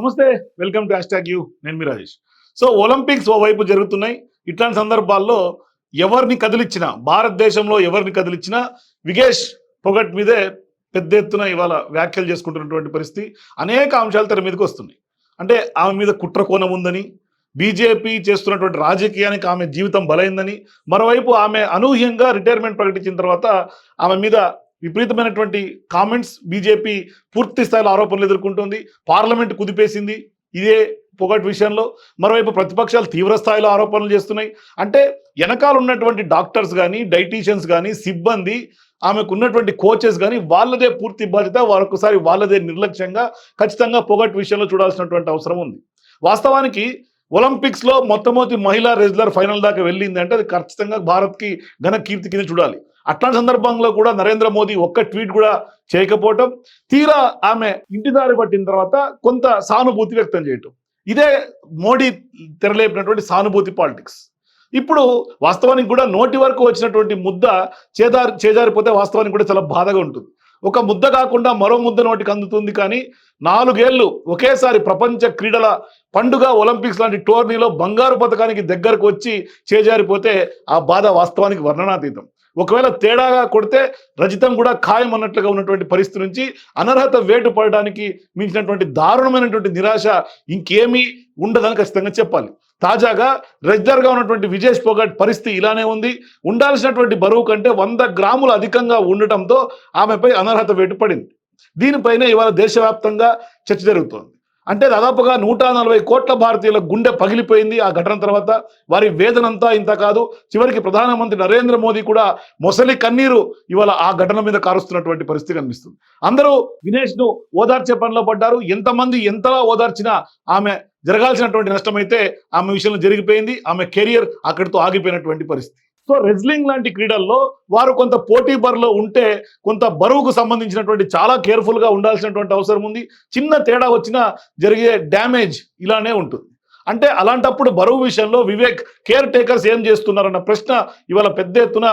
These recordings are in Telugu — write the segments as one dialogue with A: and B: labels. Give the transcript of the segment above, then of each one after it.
A: నమస్తే welcome to hashtag U. నేను మీ రాజేష్. సో ఒలింపిక్స్ ఓవైపు జరుగుతున్నాయి. ఇట్లాంటి సందర్భాల్లో ఎవరిని కదిలిచ్చినా భారతదేశంలో ఎవరిని కదిలిచ్చినా విగేష్ పొగట్ మీదే పెద్ద ఎత్తున ఇవాళ వ్యాఖ్యలు చేసుకుంటున్నటువంటి పరిస్థితి అనేక అంశాలు తెర మీదకి వస్తున్నాయి. అంటే ఆమె మీద కుట్ర కోణం ఉందని బీజేపీ చేస్తున్నటువంటి రాజకీయానికి ఆమె జీవితం బలైందని మరోవైపు ఆమె అనూహ్యంగా రిటైర్మెంట్ ప్రకటించిన తర్వాత ఆమె మీద విపరీతమైనటువంటి కామెంట్స్ బీజేపీ పూర్తి స్థాయిలో ఆరోపణలు ఎదుర్కొంటుంది. పార్లమెంట్ కుదిపేసింది ఇదే పొగట్ విషయంలో. మరోవైపు ప్రతిపక్షాలు తీవ్ర స్థాయిలో ఆరోపణలు చేస్తున్నాయి. అంటే వెనకాల ఉన్నటువంటి డాక్టర్స్ కానీ డైటీషియన్స్ కానీ సిబ్బంది ఆమెకు ఉన్నటువంటి కోచెస్ కానీ వాళ్ళదే పూర్తి బాధ్యత వారొకసారి వాళ్ళదే నిర్లక్ష్యంగా ఖచ్చితంగా పొగట్ విషయంలో చూడాల్సినటువంటి అవసరం ఉంది. వాస్తవానికి ఒలింపిక్స్లో మొట్టమొదటి మహిళా రెజ్లర్ ఫైనల్ దాకా వెళ్ళింది అంటే అది ఖచ్చితంగా భారత్కి ఘన కీర్తి కింద చూడాలి. అట్లాంటి సందర్భంలో కూడా నరేంద్ర మోదీ ఒక్క ట్వీట్ కూడా చేయకపోవటం తీరా ఆమె ఇంటి దారి పట్టిన తర్వాత కొంత సానుభూతి వ్యక్తం చేయటం. ఇదే మోడీ తెరలేపినటువంటి సానుభూతి పాలిటిక్స్. ఇప్పుడు వాస్తవానికి కూడా నోటి వరకు వచ్చినటువంటి ముద్ద చేదారి చేజారిపోతే వాస్తవానికి కూడా చాలా బాధగా ఉంటుంది. ఒక ముద్ద కాకుండా మరో ముద్ద నోటికి అందుతుంది కానీ నాలుగేళ్ళు ఒకేసారి ప్రపంచ క్రీడల పండుగ ఒలింపిక్స్ లాంటి టోర్నీలో బంగారు పథకానికి దగ్గరకు వచ్చి చేజారిపోతే ఆ బాధ వాస్తవానికి వర్ణనాతీతం. ఒకవేళ తేడాగా కొడితే రజితం కూడా ఖాయం అన్నట్లుగా ఉన్నటువంటి పరిస్థితి నుంచి అనర్హత వేటు పడడానికి మించినటువంటి దారుణమైనటువంటి నిరాశ ఇంకేమీ ఉండదని ఖచ్చితంగా చెప్పాలి. తాజాగా రెగ్యులర్గా ఉన్నటువంటి విజేష్ పొగట్ పరిస్థితి ఇలానే ఉంది. ఉండాల్సినటువంటి బరువు కంటే వంద గ్రాములు అధికంగా ఉండటంతో ఆమెపై అనర్హత వేటు పడింది దీనిపైన ఇవాళ దేశవ్యాప్తంగా చర్చ జరుగుతోంది. అంటే దాదాపుగా నూట నలభై కోట్ల భారతీయుల గుండె పగిలిపోయింది ఆ ఘటన తర్వాత. వారి వేదనంతా ఇంత కాదు. చివరికి ప్రధానమంత్రి నరేంద్ర మోదీ కూడా మొసలి కన్నీరు ఇవాళ ఆ ఘటన మీద కారుస్తున్నటువంటి పరిస్థితి కనిపిస్తుంది. అందరూ వినేష్ను ఓదార్చే పనిలో పడ్డారు. ఎంతమంది ఎంతలా ఓదార్చినా ఆమె జరగాల్సినటువంటి నష్టం అయితే ఆమె విషయంలో జరిగిపోయింది. ఆమె కెరియర్ అక్కడితో ఆగిపోయినటువంటి పరిస్థితి. సో రెజ్లింగ్ లాంటి క్రీడల్లో వారు కొంత పోటీ బరిలో ఉంటే కొంత బరువుకు సంబంధించినటువంటి చాలా కేర్ఫుల్గా ఉండాల్సినటువంటి అవసరం ఉంది. చిన్న తేడా వచ్చినా జరిగే డ్యామేజ్ ఇలానే ఉంటుంది. అంటే అలాంటప్పుడు బరువు విషయంలో వివేక్ కేర్ టేకర్స్ ఏం చేస్తున్నారన్న ప్రశ్న ఇవాళ పెద్ద ఎత్తున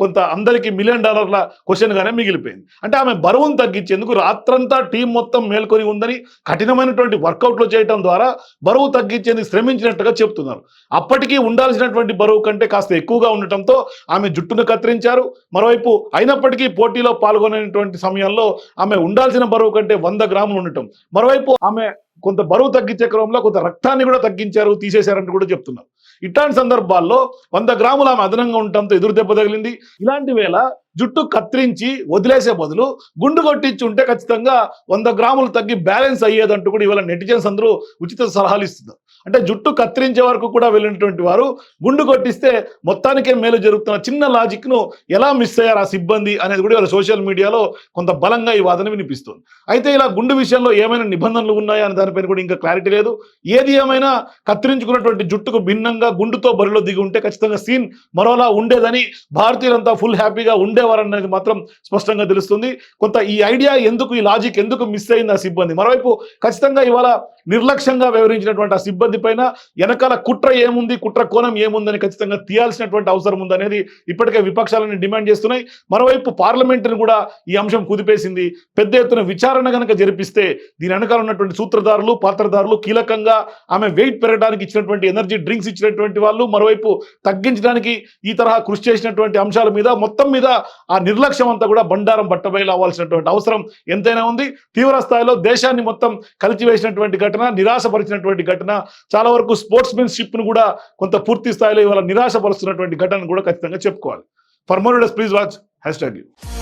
A: కొంత అందరికీ మిలియన్ డాలర్ల క్వశ్చన్ గానే మిగిలిపోయింది. అంటే ఆమె బరువును తగ్గించేందుకు రాత్రంతా టీం మొత్తం మేల్కొని ఉందని కఠినమైనటువంటి వర్కౌట్లు చేయడం ద్వారా బరువు తగ్గించేందుకు శ్రమించినట్టుగా చెప్తున్నారు. అప్పటికీ ఉండాల్సినటువంటి బరువు కంటే కాస్త ఎక్కువగా ఉండటంతో ఆమె జుట్టును కత్తిరించారు. మరోవైపు అయినప్పటికీ పోటీలో పాల్గొనేటువంటి సమయంలో ఆమె ఉండాల్సిన బరువు కంటే వంద గ్రాములు ఉండటం. మరోవైపు ఆమె కొంత బరువు తగ్గించే క్రమంలో కొంత రక్తాన్ని కూడా తగ్గించారు తీసేశారంటూ కూడా చెప్తున్నారు. ఇట్లాంటి సందర్భాల్లో వంద గ్రాములు ఆమె అదనంగా ఉండటంతో ఎదురు దెబ్బ తగిలింది. ఇలాంటి వేళ జుట్టు కత్తిరించి వదిలేసే బదులు గుండు కొట్టించి ఉంటే ఖచ్చితంగా వంద గ్రాములు తగ్గి బ్యాలెన్స్ అయ్యేదంటూ కూడా ఇవాళ నెటిజన్స్ అందరూ ఉచిత సలహాలు ఇస్తున్నారు. అంటే జుట్టు కత్తిరించే వరకు కూడా వెళ్ళినటువంటి వారు గుండు కొట్టిస్తే మొత్తానికే మేలు జరుగుతున్న చిన్న లాజిక్ను ఎలా మిస్ అయ్యారు ఆ సిబ్బంది అనేది కూడా ఇవాళ సోషల్ మీడియాలో కొంత బలంగా ఈ వాదన వినిపిస్తుంది. అయితే ఇలా గుండు విషయంలో ఏమైనా నిబంధనలు ఉన్నాయా అనే దానిపైన కూడా ఇంకా క్లారిటీ లేదు. ఏది ఏమైనా కత్తిరించుకున్నటువంటి జుట్టుకు భిన్నంగా గుండుతో బరిలో దిగి ఉంటే ఖచ్చితంగా సీన్ మరోలా ఉండేదని భారతీయులంతా ఫుల్ హ్యాపీగా ఉండేవారనేది మాత్రం స్పష్టంగా తెలుస్తుంది. కొంత ఈ ఐడియా ఎందుకు ఈ లాజిక్ ఎందుకు మిస్ అయింది ఆ సిబ్బంది? మరోవైపు ఖచ్చితంగా ఇవాళ నిర్లక్ష్యంగా వ్యవహరించినటువంటి ఆ సిబ్బంది పైన వెనకాల కుట్ర ఏముంది కుట్ర కోణం ఏముందని ఖచ్చితంగా తీయాల్సినటువంటి అవసరం ఉందనేది ఇప్పటికే విపక్షాలని డిమాండ్ చేస్తున్నాయి. మరోవైపు పార్లమెంటును కూడా ఈ అంశం కుదిపేసింది. పెద్ద ఎత్తున విచారణ గనక జరిపిస్తే దీని వెనకాల ఉన్నటువంటి సూత్రధారులు పాత్రధారులు కీలకంగా ఆమె వెయిట్ పెరగడానికి ఇచ్చినటువంటి ఎనర్జీ డ్రింక్స్ ఇచ్చినటువంటి వాళ్ళు మరోవైపు తగ్గించడానికి ఈ తరహా కృషి చేసినటువంటి అంశాల మీద మొత్తం మీద ఆ నిర్లక్ష్యం అంతా కూడా బండారం బట్టబయలు అవ్వాల్సినటువంటి అవసరం ఎంతైనా ఉంది. తీవ్ర స్థాయిలో దేశాన్ని మొత్తం కలిచివేసినటువంటి ఘటన నిరాశపరిచినటువంటి ఘటన చాలా వరకు స్పోర్ట్స్ మెన్షిప్ను కూడా కొంత పూర్తి స్థాయిలో ఇవాళ నిరాశపరుస్తున్నటువంటి ఘటన కూడా ఖచ్చితంగా చెప్పుకోవాలి. For more please watch hashtag U.